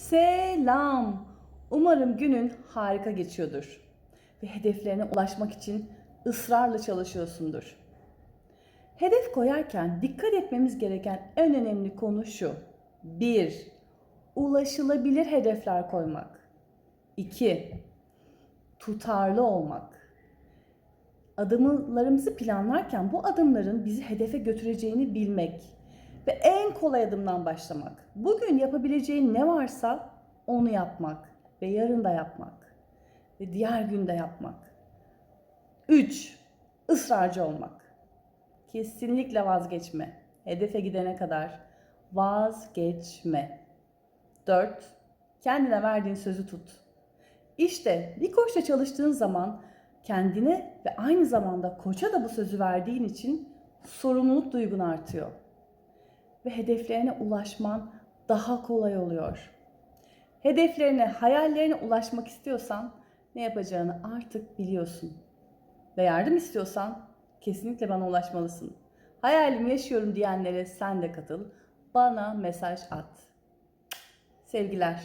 Selam. Umarım günün harika geçiyordur. Ve hedeflerine ulaşmak için ısrarla çalışıyorsundur. Hedef koyarken dikkat etmemiz gereken en önemli konu şu. 1. Ulaşılabilir hedefler koymak. 2. Tutarlı olmak. Adımlarımızı planlarken bu adımların bizi hedefe götüreceğini bilmek ve en kolay adımdan başlamak. Bugün yapabileceğin ne varsa onu yapmak ve yarın da yapmak ve diğer gün de yapmak. 3. Israrcı olmak. Kesinlikle vazgeçme. Hedefe gidene kadar vazgeçme. 4. Kendine verdiğin sözü tut. İşte bir koçla çalıştığın zaman kendine ve aynı zamanda koça da bu sözü verdiğin için sorumluluk duygun artıyor. Ve hedeflerine ulaşman daha kolay oluyor. Hedeflerine, hayallerine ulaşmak istiyorsan ne yapacağını artık biliyorsun. Ve yardım istiyorsan kesinlikle bana ulaşmalısın. Hayalimi yaşıyorum diyenlere sen de katıl. Bana mesaj at. Sevgiler.